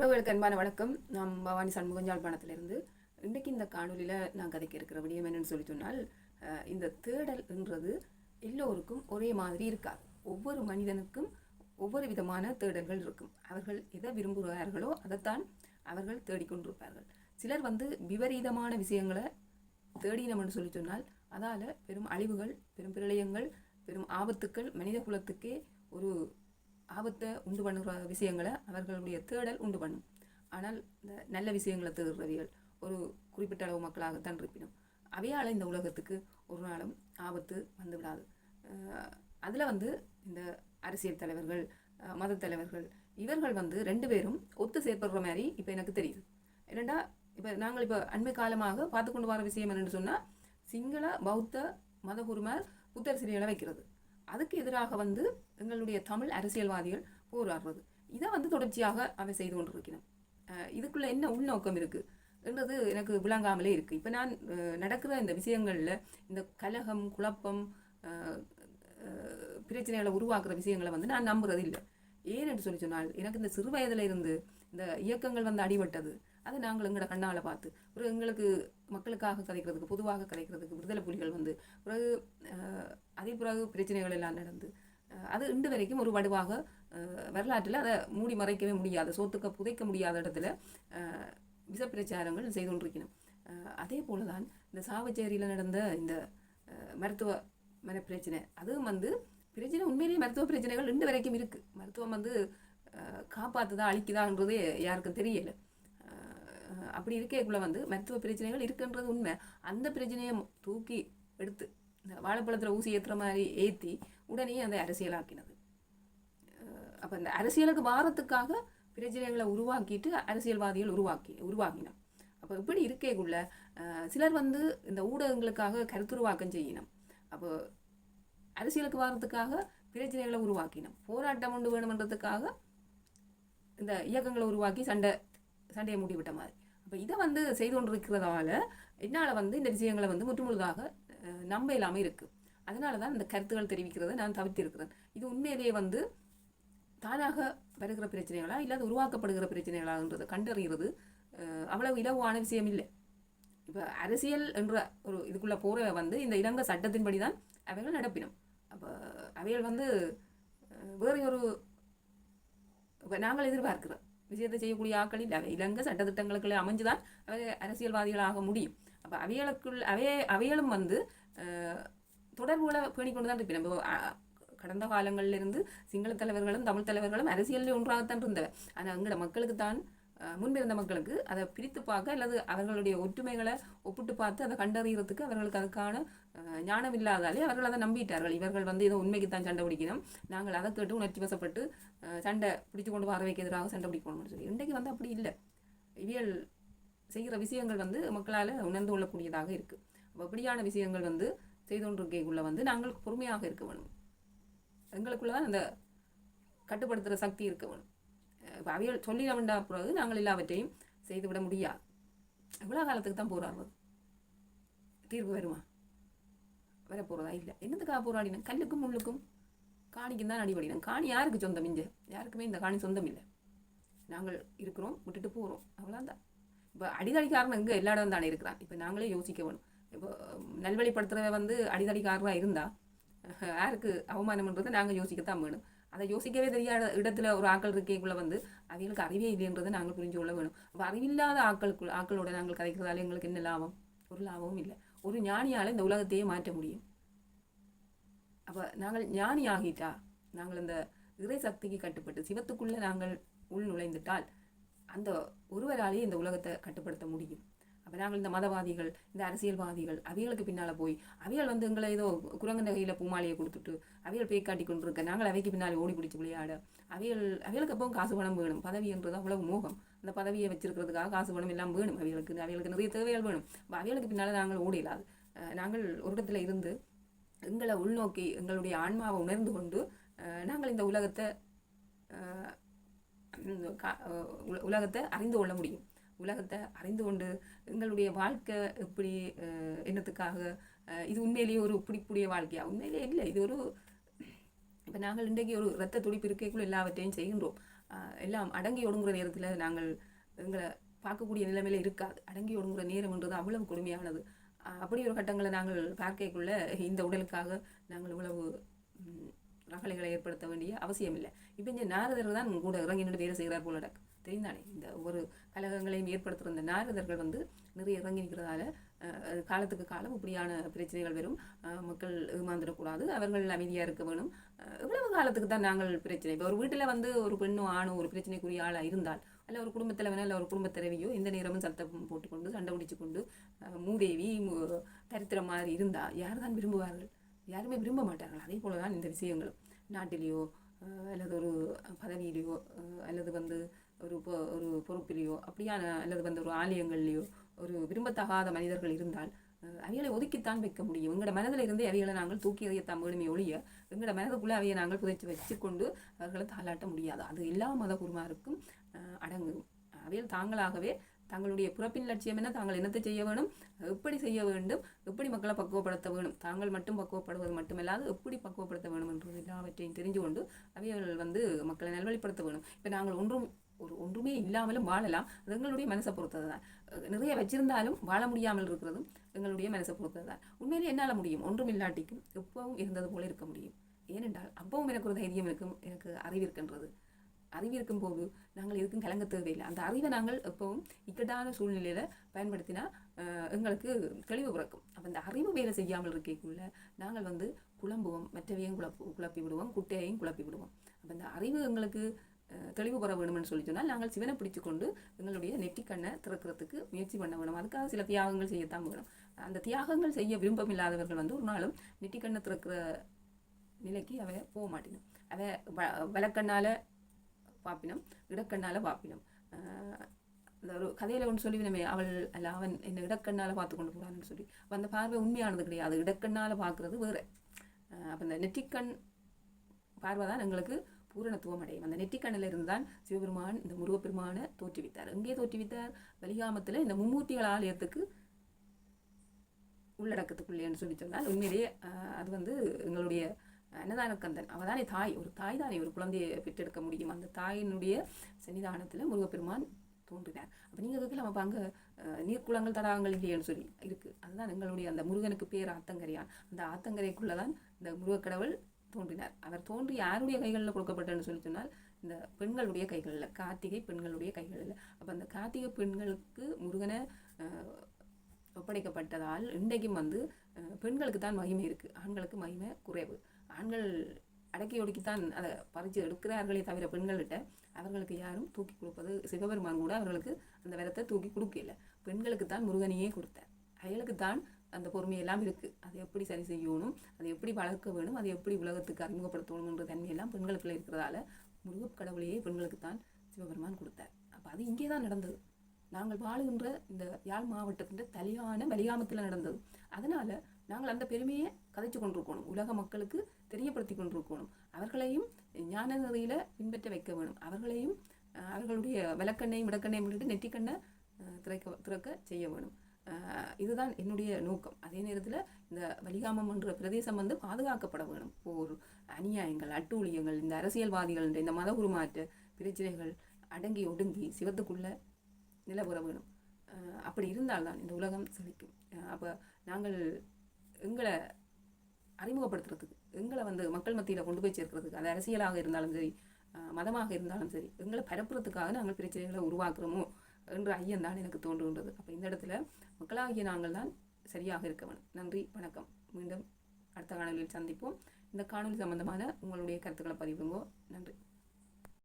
உறவுகளுக்கு அன்பான வணக்கம். நான் பவானி சண்முகஞ்சால் பணத்திலிருந்து இன்றைக்கு இந்த காணொலியில் நான் கதைக்க இருக்கிற விடியம் என்னன்னு சொல்லி சொன்னால் இந்த தேடல் என்றது எல்லோருக்கும் ஒரே மாதிரி இருக்காது. ஒவ்வொரு மனிதனுக்கும் ஒவ்வொரு விதமான தேடல்கள் இருக்கும். அவர்கள் எதை விரும்புகிறார்களோ அதைத்தான் அவர்கள் தேடிக்கொண்டிருப்பார்கள். சிலர் வந்து விபரீதமான விஷயங்களை தேடினோம்னு சொல்லி சொன்னால் அதால் பெரும் அழிவுகள் பெரும் பிரளயங்கள் பெரும் ஆபத்துக்கள் மனித குலத்துக்கே ஒரு ஆபத்தை உண்டு பண்ணுற விஷயங்களை அவர்களுடைய தேடல் உண்டு பண்ணும். ஆனால் இந்த நல்ல விஷயங்களை தேடுறவியல் ஒரு குறிப்பிட்ட அளவு மக்களாகத்தான் இருப்பினும். அவையால் இந்த உலகத்துக்கு ஒரு நாளும் ஆபத்து வந்து விடாது. அதில் வந்து இந்த அரசியல் தலைவர்கள் மத தலைவர்கள் இவர்கள் வந்து ரெண்டு பேரும் ஒத்து செயற்படுற மாதிரி இப்போ எனக்கு தெரியுது. என்னடா இப்போ நாங்கள் இப்போ அண்மை காலமாக பார்த்து கொண்டு வர விஷயம் என்னென்னு சொன்னால் சிங்கள பௌத்த மதகுருமார் புத்தர் சிலைகளை வைக்கிறது. அதுக்கு எதிராக வந்து எங்களுடைய தமிழ் அரசியல்வாதிகள் போராடுறது. இதை வந்து தொடர்ச்சியாக அவை செய்து கொண்டிருக்கிறோம் இதுக்குள்ளே என்ன உள்நோக்கம் இருக்குது என்றது எனக்கு விளங்காமலே இருக்குது இப்போ நான் நடக்கிற இந்த விஷயங்களில் இந்த கலகம் குழப்பம் பிரச்சனைகளை உருவாக்குற விஷயங்களை வந்து நான் நம்புறது இல்லை ஏன் என்று சொல்லி சொன்னால் எனக்கு இந்த சிறு வயதில் இருந்து இந்த இயக்கங்கள் வந்து அடிபட்டது. அதை நாங்கள் எங்களோட கண்ணால் பார்த்து ஒரு எங்களுக்கு மக்களுக்காக கதைக்கிறதுக்கு பொதுவாக கதைக்கிறதுக்கு விடுதலை புலிகள் வந்து பிறகு அதே பிறகு பிரச்சனைகள் எல்லாம் நடந்து அது இன்று வரைக்கும் ஒரு வடுவாக வரலாற்றில் அதை மூடி மறைக்கவே முடியாத சோத்துக்க புதைக்க முடியாத இடத்துல அஹ், பிரச்சாரங்கள் செய்து கொண்டிருக்கணும் அதே போல தான் இந்த சாவச்சேரியில் நடந்த இந்த மருத்துவ மன பிரச்சனை அதுவும் வந்து பிரச்சனை உண்மையிலேயே மருத்துவ பிரச்சனைகள் இன்று வரைக்கும் இருக்குது மருத்துவம் வந்து காப்பாற்றுதா அழிக்குதான்றதே யாருக்கும் தெரியலை. அப்படி இருக்கேக்குள்ளே வந்து மருத்துவ பிரச்சனைகள் இருக்குன்றது உண்மை. அந்த பிரச்சனையை தூக்கி எடுத்து இந்த வாழைப்பழத்தில் ஊசி ஏற்றுற மாதிரி ஏற்றி உடனே அதை அரசியலாக்கினது. அப்போ இந்த அரசியலுக்கு வாரத்துக்காக பிரச்சனைகளை உருவாக்கிட்டு அரசியல்வாதிகள் உருவாக்கி உருவாக்கினோம். அப்போ இப்படி இருக்கேக்குள்ள சிலர் வந்து இந்த ஊடகங்களுக்காக கருத்துருவாக்கம் செய்யணும் அப்போ அரசியலுக்கு வாரத்துக்காக பிரச்சனைகளை உருவாக்கினோம். போராட்டம் ஒன்று வேணுமன்றதுக்காக இந்த இயக்கங்களை உருவாக்கி சண்டை சண்டையை மூடிவிட்ட மாதிரி. இப்போ இதை வந்து செய்து கொண்டிருக்கிறதால என்னால் வந்து இந்த விஷயங்களை வந்து முற்றுமுழுதாக நம்ப இல்லாமல் இருக்குது அதனால தான் இந்த கருத்துக்கள் தெரிவிக்கிறதை நான் தவிர்த்திருக்கிறேன். இது உண்மையிலேயே வந்து தானாக வருகிற பிரச்சனைகளா இல்லாத உருவாக்கப்படுகிற பிரச்சனைகளான்றதை கண்டறிகிறது அவ்வளவு இலவான விஷயம் இல்லை. இப்போ அரசியல் என்ற ஒரு இதுக்குள்ளே போகிற வந்து இந்த இலங்கை சட்டத்தின்படி தான் அவைகள் நடப்பினும். அப்போ அவைகள் வந்து வேறு ஒரு நாங்கள் எதிர்பார்க்கிறோம். விஷயத்தை செய்யக்கூடிய ஆக்கள் இல்லை. அவை இலங்கை சட்டத்திட்டங்களுக்குள்ளே அமைஞ்சுதான் அவை அரசியல்வாதிகளாக முடியும். அப்போ அவைகளுக்குள் அவைய அவைகளும் வந்து தொடர்புகளை பேணிக்கொண்டு தான் இருப்பினும் இப்போ கடந்த காலங்களிலிருந்து சிங்கள தலைவர்களும் தமிழ் தலைவர்களும் அரசியலில் ஒன்றாகத்தான் இருந்தவர் ஆனால் அங்கட மக்களுக்கு தான் முன்பிருந்த மக்களுக்கு அதை பிரித்து பார்க்க அல்லது அவர்களுடைய ஒற்றுமைகளை ஒப்பிட்டு பார்த்து அதை கண்டறிகிறதுக்கு அவர்களுக்கு அதுக்கான ஞானம் இல்லாதாலே அவர்கள் அதை நம்பிட்டார்கள். இவர்கள் வந்து ஏதோ உண்மைக்கு தான் சண்டை பிடிக்கணும். நாங்கள் அதை கேட்டு உணர்ச்சி வசப்பட்டு சண்டை பிடிச்சு கொண்டு வரவைக்கு எதிராக சண்டை பிடிக்கணும்னு சொல்லி. இன்றைக்கு வந்து அப்படி இல்லை. இவியல் செய்கிற விஷயங்கள் வந்து மக்களால் உணர்ந்து கொள்ளக்கூடியதாக இருக்குது அப்போ அப்படியான விஷயங்கள் வந்து செய்து கொண்டிருக்கைக்குள்ள வந்து நாங்கள் பொறுமையாக இருக்க வேணும். எங்களுக்குள்ள தான் அந்த கட்டுப்படுத்துகிற சக்தி இருக்க வேணும். இப்போ அவைகள் சொல்லிட வேண்டாம் பிறகு நாங்கள் எல்லாவற்றையும் செய்துவிட முடியாது. எவ்வளோ காலத்துக்கு தான் போராடுறது தீர்வு வருமா? வர போகிறதா இல்லை. என்னத்துக்காக போராடினேன் கல்லுக்கும் முள்ளுக்கும் காணிக்கும் தான் அடிபடினேன் காணி யாருக்கு சொந்தம் இங்கே? யாருக்குமே இந்த காணி சொந்தம் இல்லை. நாங்கள் இருக்கிறோம் விட்டுட்டு போகிறோம் அவ்வளோதான் இப்போ அடிதடிக்காரன் இங்கே எல்லா இடம் தானே இருக்கிறான். இப்போ நாங்களே யோசிக்க வேணும். இப்போ நல்வழிப்படுத்துகிறவ வந்து அடிதடிக்காரராக இருந்தால் யாருக்கு அவமானம்ன்றதை நாங்கள் யோசிக்கத்தான் வேணும். அதை யோசிக்கவே தெரியாத இடத்துல ஒரு ஆக்கள் இருக்கேக்குள்ளே வந்து அவங்களுக்கு அறிவே இல்லைன்றதை நாங்கள் புரிஞ்சு கொள்ள வேணும் அப்போ அறிவில்லாத ஆக்களுக்குள் ஆக்களோட நாங்கள் கதைக்கிறதால எங்களுக்கு என்ன லாபம்? ஒரு லாபமும் இல்லை. ஒரு ஞானியால் இந்த உலகத்தையே மாற்ற முடியும். அப்போ நாங்கள் ஞானி ஆகிட்டா நாங்கள் இந்த இறை சக்திக்கு கட்டுப்பட்டு சிவத்துக்குள்ளே நாங்கள் உள் நுழைந்துட்டால் அந்த ஒருவராலேயே இந்த உலகத்தை கட்டுப்படுத்த முடியும். அப்போ நாங்கள் இந்த மதவாதிகள் இந்த அரசியல்வாதிகள் அவைகளுக்கு பின்னால் போய் அவைகள் வந்து எங்களை ஏதோ குரங்கு நகையில் பூமாலையை கொடுத்துட்டு அவைகள் பேய் காட்டி கொண்டிருக்க நாங்கள் அவைக்கு பின்னால் ஓடி பிடிச்சி விளையாட அவைகள் அவைகளுக்கு எப்பவும் காசு பணம் வேணும். பதவின்றது அவ்வளவு மோகம். அந்த பதவியை வச்சிருக்கிறதுக்காக காசு பணம் எல்லாம் வேணும் அவைகளுக்கு. அவைகளுக்கு நிறைய தேவைகள் வேணும். அப்ப அவைகளுக்கு பின்னால் நாங்கள் ஓடிடாது நாங்கள் ஒரு இடத்துல இருந்து எங்களை உள்நோக்கி எங்களுடைய ஆன்மாவை உணர்ந்து கொண்டு நாங்கள் இந்த உலகத்தை கா- உலகத்தை அறிந்து கொள்ள முடியும். உலகத்தை அறிந்து கொண்டு எங்களுடைய வாழ்க்கை எப்படி என்னத்துக்காக இது உண்மையிலேயே ஒரு பிடிப்புடைய வாழ்க்கையா? உண்மையிலேயே இல்லை. இது ஒரு இப்போ நாங்கள் இன்றைக்கு ஒரு ரத்த துடிப்பு இருக்கைக்குள்ள எல்லாவற்றையும் செய்கின்றோம். எல்லாம் அடங்கி ஒடுங்குற நேரத்தில் நாங்கள் எங்களை பார்க்கக்கூடிய நிலைமையில இருக்காது. அடங்கி ஒடுங்குற நேரம்ன்றது அவ்வளவு கொடுமையானது. அப்படி ஒரு கட்டங்களை நாங்கள் பார்க்கக்குள்ள இந்த உடலுக்காக நாங்கள் இவ்வளவு ரகலைகளை ஏற்படுத்த வேண்டிய அவசியம் இல்லை இப்போ இந்த நாரதர் தான் கூட இறங்கி நின்று வேலை செய்கிறார் போல எனக்கு தெரிந்தானே இந்த ஒவ்வொரு கலகங்களையும் ஏற்படுத்துகிற இந்த நாரதர்கள் வந்து நிறைய இறங்கி நிற்கிறதால அது காலத்துக்கு காலம் இப்படியான பிரச்சனைகள் வரும். மக்கள் ஏமாந்துடக்கூடாது. அவர்கள் அமைதியாக இருக்க வேணும். இவ்வளவு காலத்துக்கு தான் நாங்கள் பிரச்சனை. இப்போ ஒரு வீட்டில் வந்து ஒரு பெண்ணோ ஆணோ ஒரு பிரச்சனைக்குரிய ஆளாக இருந்தால் அல்ல ஒரு குடும்பத்தில் வேணால் இல்லை ஒரு குடும்பத்திறவியோ எந்த நேரமும் சத்தம் போட்டுக்கொண்டு சண்டை பிடிச்சு கொண்டு மூதேவி தரித்திரம் மாதிரி இருந்தால் யார் தான் விரும்புவார்கள்? யாருமே விரும்ப மாட்டார்கள். அதே போல தான் இந்த விஷயங்களும். நாட்டிலேயோ அல்லது ஒரு பதவியிலையோ அல்லது வந்து ஒரு பொ- ஒரு பொறுப்பிலேயோ அப்படியான அல்லது வந்து ஒரு ஆலயங்கள்லையோ ஒரு விரும்பத்தகாத மனிதர்கள் இருந்தால் அவைகளை ஒதுக்கித்தான் வைக்க முடியும். எங்களோட மனதில் இருந்தே அவைகளை நாங்கள் தூக்கி எறியத்தான் வேணுமே ஒழிய எங்களோட மனதுக்குள்ளே அவையை நாங்கள் புதைச்சி வச்சுக்கொண்டு அவர்களை தாளாட்ட முடியாது. அது எல்லா மத குருமாருக்கும் அடங்கும். அவையில் தாங்களாகவே தங்களுடைய பிறப்பின் லட்சியம் என்ன? தாங்கள் என்னத்தை செய்ய வேணும்? எப்படி செய்ய வேண்டும்? எப்படி மக்களை பக்குவப்படுத்த வேணும்? தாங்கள் மட்டும் பக்குவப்படுவது மட்டுமல்லாது எப்படி பக்குவப்படுத்த வேணும் என்றது எல்லாவற்றையும் தெரிஞ்சு கொண்டு அவைகள் வந்து மக்களை நல்வழிப்படுத்த வேணும். இப்போ நாங்கள் ஒன்றும் ஒரு ஒன்றுமே இல்லாமலும் வாழலாம். அது எங்களுடைய மனசை பொறுத்தது தான் நிறைய வச்சிருந்தாலும் வாழ முடியாமல் இருக்கிறதும் எங்களுடைய மனசை பொறுத்தது தான் உண்மையிலே என்னால் முடியும்? ஒன்றும் இல்லாட்டிக்கும் எப்பவும் இருந்தது போல இருக்க முடியும். ஏனென்றால் அப்பவும் எனக்கு ஒரு தைரியம் இருக்கும் எனக்கு அறிவு இருக்கின்றது. அறிவு இருக்கும் போது நாங்கள் எதுக்கும் கலங்க தேவையில்லை. அந்த அறிவை நாங்கள் எப்பவும் இக்கட்டான சூழ்நிலையில் பயன்படுத்தினா எங்களுக்கு தெளிவு பிறக்கும். அப்போ அந்த அறிவு வேலை செய்யாமல் இருக்கக்குள்ள நாங்கள் வந்து குழம்புவோம். மற்றவையும் குழப்பு குழப்பி விடுவோம் குட்டையையும் குழப்பி விடுவோம் அப்போ அந்த அறிவு எங்களுக்கு தெளிவு பெற வேணும்னு சொல்லி சொன்னால் நாங்கள் சிவனை பிடிச்சு கொண்டு எங்களுடைய நெற்றிக்கண்ணை திறக்கிறதுக்கு முயற்சி பண்ண வேணும். அதுக்காக சில தியாகங்கள் செய்யத்தான் வேணும். அந்த தியாகங்கள் செய்ய விருப்பம் இல்லாதவர்கள் வந்து ஒரு நாளும் நெற்றிக்கண்ணை திறக்கிற நிலைக்கு அவை போக மாட்டினோம். அவை வ வலக்கண்ணால் பாப்பினம் இடக்கண்ணால் பாப்பினம். அந்த ஒரு கதையில் ஒன்று சொல்லிவினமே அவள் அல்ல அவன் என்னை இடக்கண்ணால் பார்த்து கொண்டு போகிறான்னு சொல்லி. அப்போ அந்த பார்வை உண்மையானது கிடையாது. இடக்கண்ணால் பார்க்குறது வேறு. அப்போ இந்த நெற்றிக்கண் பார்வை தான் எங்களுக்கு பூரணத்துவம் அடையும் அந்த நெற்றிக்கண்ணில் இருந்து தான் சிவபெருமான் இந்த முருகப்பெருமானை தோற்றுவித்தார். எங்கே தோற்றுவித்தார்? வலிகாமத்தில் இந்த மும்மூர்த்திகள் ஆலயத்துக்கு உள்ளடக்கத்துக்குள்ளேன்னு சொல்லி சொன்னால் உண்மையிலேயே அது வந்து எங்களுடைய அன்னதான கந்தன் அவதானே தாய். ஒரு தாய் தானே ஒரு குழந்தையை பெற்றெடுக்க முடியும். அந்த தாயினுடைய சன்னிதானத்தில் முருகப்பெருமான் தோன்றினார். அப்போ நீங்கள் கேட்கலாம் அப்போ அங்கே நீர்க்குளங்கள் தடாகங்கள் இல்லையேன்னு சொல்லி இருக்குது அதுதான் எங்களுடைய அந்த முருகனுக்கு பேர் ஆத்தங்கரையான். அந்த ஆத்தங்கரைக்குள்ளே தான் இந்த முருகக்கடவுள் தோன்றினார். அவர் தோன்றி யாருடைய கைகளில் கொடுக்கப்பட்டன்னு சொல்லி சொன்னால் இந்த பெண்களுடைய கைகளில் கார்த்திகை பெண்களுடைய கைகளில். அப்போ அந்த கார்த்திகை பெண்களுக்கு முருகனை ஒப்படைக்கப்பட்டதால் இன்றைக்கும் வந்து பெண்களுக்கு தான் மகிமை இருக்குது ஆண்களுக்கு மகிமை குறைவு. ஆண்கள் அடக்கி ஒடுக்கித்தான் அதை பறித்து எடுக்கிறார்களே தவிர பெண்கள்கிட்ட அவர்களுக்கு யாரும் தூக்கி கொடுப்பது சிவபெருமான் கூட அவர்களுக்கு அந்த விரத்தை தூக்கி கொடுக்கல. பெண்களுக்கு தான் முருகனையே கொடுத்தார். அயலுக்கு தான் அந்த பொறுமையெல்லாம் இருக்குது அதை எப்படி சரி செய்யணும் அதை எப்படி வளர்க்க வேணும் அதை எப்படி உலகத்துக்கு அறிமுகப்படுத்தணுன்ற தன்மையெல்லாம் பெண்களுக்குள்ள இருக்கிறதால முருகக் கடவுளையே பெண்களுக்கு தான் சிவபெருமான் கொடுத்தார். அப்போ அது இங்கே தான் நடந்தது. நாங்கள் வாழுகின்ற இந்த யாழ் மாவட்டத்தின் தலையான வலிகாமத்தில் நடந்தது. அதனால் நாங்கள் அந்த பெருமையை கதைச்சு கொண்டிருக்கணும். உலக மக்களுக்கு தெரியப்படுத்தி கொண்டிருக்கணும். அவர்களையும் ஞான நெறியில் பின்பற்ற வைக்க வேணும். அவர்களையும் அவர்களுடைய விளக்கண்ணையும் விளக்கண்ணையும் விட்டுட்டு நெற்றிக்கண்ணை திறக்க திறக்க செய்ய வேணும். இதுதான் என்னுடைய நோக்கம். அதே நேரத்தில் இந்த வலிகாமம் என்ற பிரதேசம் வந்து பாதுகாக்கப்பட வேணும். போர் அநியாயங்கள் அட்டூழியங்கள் இந்த அரசியல்வாதிகள் இந்த மத உருமாற்ற பிரச்சனைகள் அடங்கி ஒடுங்கி சிவத்துக்குள்ளே நிலவுற வேணும். அப்படி இருந்தால்தான் இந்த உலகம் செழிக்கும். அப்போ நாங்கள் எங்களை அறிமுகப்படுத்துறதுக்கு எங்களை வந்து மக்கள் மத்தியில் கொண்டு போய் சேர்க்கிறதுக்கு அது அரசியலாக இருந்தாலும் சரி மதமாக இருந்தாலும் சரி எங்களை பரப்புறதுக்காக நாங்கள் பிரச்சனைகளை உருவாக்குறோமோ என்ற ஐயம் தான் எனக்கு தோன்றுகின்றது. அப்போ இந்த இடத்துல மக்களாகிய நாங்கள் தான் சரியாக இருக்க வேணும் நன்றி வணக்கம். மீண்டும் அடுத்த காணொலியில் சந்திப்போம். இந்த காணொலி சம்பந்தமான உங்களுடைய கருத்துக்களை பதிவுங்கோ நன்றி.